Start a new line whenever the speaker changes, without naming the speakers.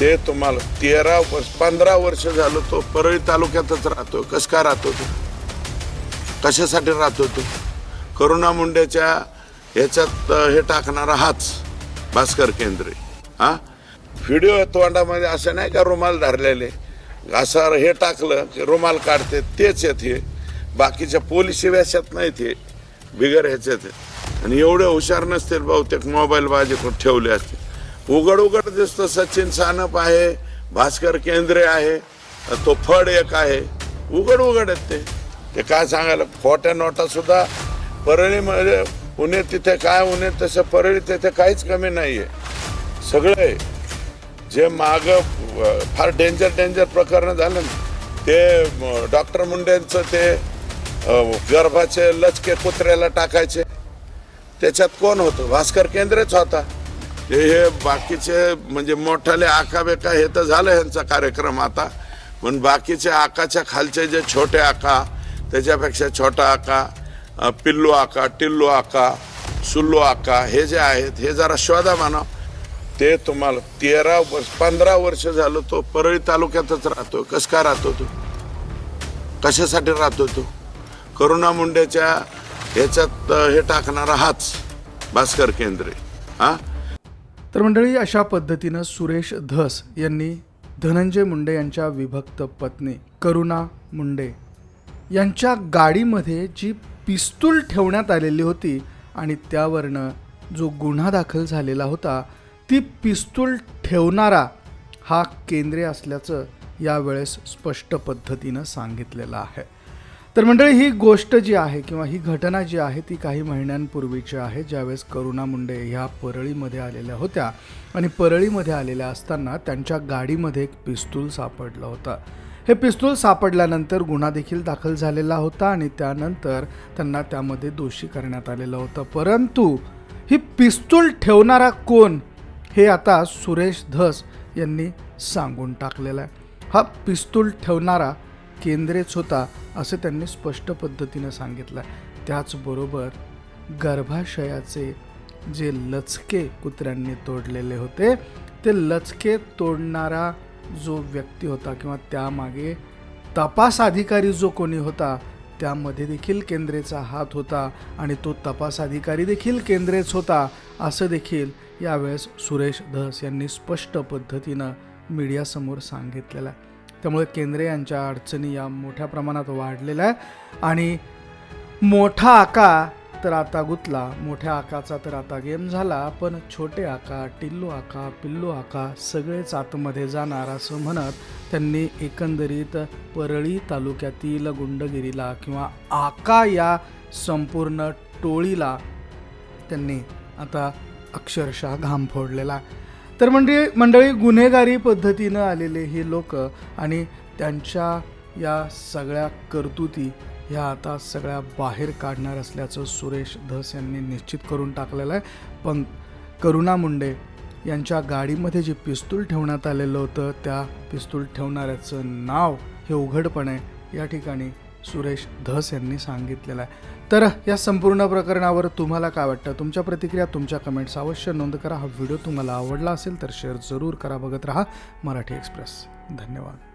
ते तुम्हाला तेरा वर्ष पंधरा वर्ष झालं तो परळी तालुक्यातच राहतो. कस काय राहतो तो? कशासाठी राहतो तो? करुणा मुंडेच्या ह्याच्यात हे टाकणारा हाच भास्कर केंद्रे. हा? व्हिडिओ तोंडामध्ये असं नाही का रुमाल धरलेले? असं हे टाकलं की रुमाल काढते तेच येत हे. बाकीच्या पोलीस व्याशात नाहीत हे. बिगर ह्याच्यात आणि एवढे हुशार नसतील बहुतेक मोबाईल बाजी ठेवले असतील. उघड उघड दिसतं सचिन सानप आहे भास्कर केंद्रे आहे तो फड एक आहे. उघड उघड आहेत ते. ते काय सांगायला खोट्या नोटा सुद्धा परळीमध्ये उन्हे तिथे काय उन्हे तसं परळी तिथे काहीच कमी नाही आहे सगळं आहे जे माग फार डेंजर डेंजर प्रकरण झालं ना ते डॉक्टर मुंडेंचं ते गर्भाचे लचके कुत्र्याला टाकायचे. त्याच्यात कोण होतं? भास्कर केंद्रेच होता. हे हे बाकीचे म्हणजे मोठाले आका बेका हे तर झालं ह्यांचा कार्यक्रम आता. पण बाकीचे आकाच्या खालचे जे छोटे आका त्याच्यापेक्षा छोटा आका पिल्लू आका टिल्लू आका सुल्लू आका हे जे आहेत हे जरा शोधा म्हणा. ते तुम्हाला तेरा वर्ष पंधरा वर्ष झालं तो परळी तालुक्यातच राहतो कस काय राहतो तो? कशासाठी राहतो तो? करुणा मुंडेच्या ह्याच्यात हे टाकणारा हाच भास्कर केंद्रे. हां?
तर मंडळी अशा पद्धतीनं सुरेश धस यांनी धनंजय मुंडे यांच्या विभक्त पत्नी करुणा मुंडे यांच्या गाडीमध्ये जी पिस्तूल ठेवण्यात आलेली होती आणि त्यावरनं जो गुन्हा दाखल झालेला होता ती पिस्तूल ठेवणारा हा केंद्रे असल्याचं यावेळेस स्पष्ट पद्धतीनं सांगितलेलं आहे. तर मंडळी ही गोष्ट जी आहे किंवा ही घटना जी आहे ती काही महिन्यांपूर्वीची आहे. ज्यावेळेस करुणा मुंडे ह्या परळीमध्ये आलेल्या होत्या आणि परळीमध्ये आलेल्या असताना त्यांच्या गाडीमध्ये एक पिस्तूल सापडलं होतं. हे पिस्तूल सापडल्यानंतर गुन्हा देखील दाखल झालेला होता आणि त्यानंतर त्यांना त्यामध्ये दोषी करण्यात आलेलं होतं. परंतु ही पिस्तूल ठेवणारा कोण हे आता सुरेश धस यांनी सांगून टाकलेलं आहे. हा पिस्तूल ठेवणारा केंद्रेच होता असं त्यांनी स्पष्ट पद्धतीनं सांगितलं. त्याचबरोबर गर्भाशयाचे जे लचके कुत्र्यांनी तोडलेले होते ते लचके तोडणारा जो व्यक्ती होता किंवा त्यामागे तपास अधिकारी जो कोणी होता त्यामध्ये देखील केंद्रेचा हात होता आणि तो तपास अधिकारी देखील केंद्रेच होता असं देखील यावेळेस सुरेश धस यांनी स्पष्ट पद्धतीनं मीडियासमोर सांगितलेलं आहे. त्यामुळे केंद्रे यांच्या अडचणी या मोठ्या प्रमाणात वाढलेल्या आहे आणि मोठा आका तर आता गुतला मोठ्या आकाचा तर आता गेम झाला पण छोटे आका टिल्लू आका पिल्लू आका सगळेच आतमध्ये जाणार असं म्हणत त्यांनी एकंदरीत परळी तालुक्यातील गुंडगिरीला किंवा आका या संपूर्ण टोळीला त्यांनी आता अक्षरशः घाम फोडलेला आहे. तर म्हणजे मंडळी गुन्हेगारी पद्धतीनं आलेले हे लोक आणि त्यांच्या या सगळ्या कर्तुती ह्या आता सगळ्या बाहेर काढणार असल्याचं सुरेश धस यांनी निश्चित करून टाकलेलं आहे. पण करुणा मुंडे यांच्या गाडीमध्ये जे पिस्तूल ठेवण्यात आलेलं होतं त्या पिस्तूल ठेवणाऱ्याचं नाव हे उघडपणे या ठिकाणी सुरेश धस यांनी सांगितलेलं आहे. तर या संपूर्ण प्रकरणावर तुम्हाला काय वाटतं? तुमच्या प्रतिक्रिया तुमच्या कमेंट्स अवश्य नोंद करा. हा व्हिडिओ तुम्हाला आवडला असेल तर शेअर जरूर करा. बघत राहा मराठी एक्सप्रेस धन्यवाद.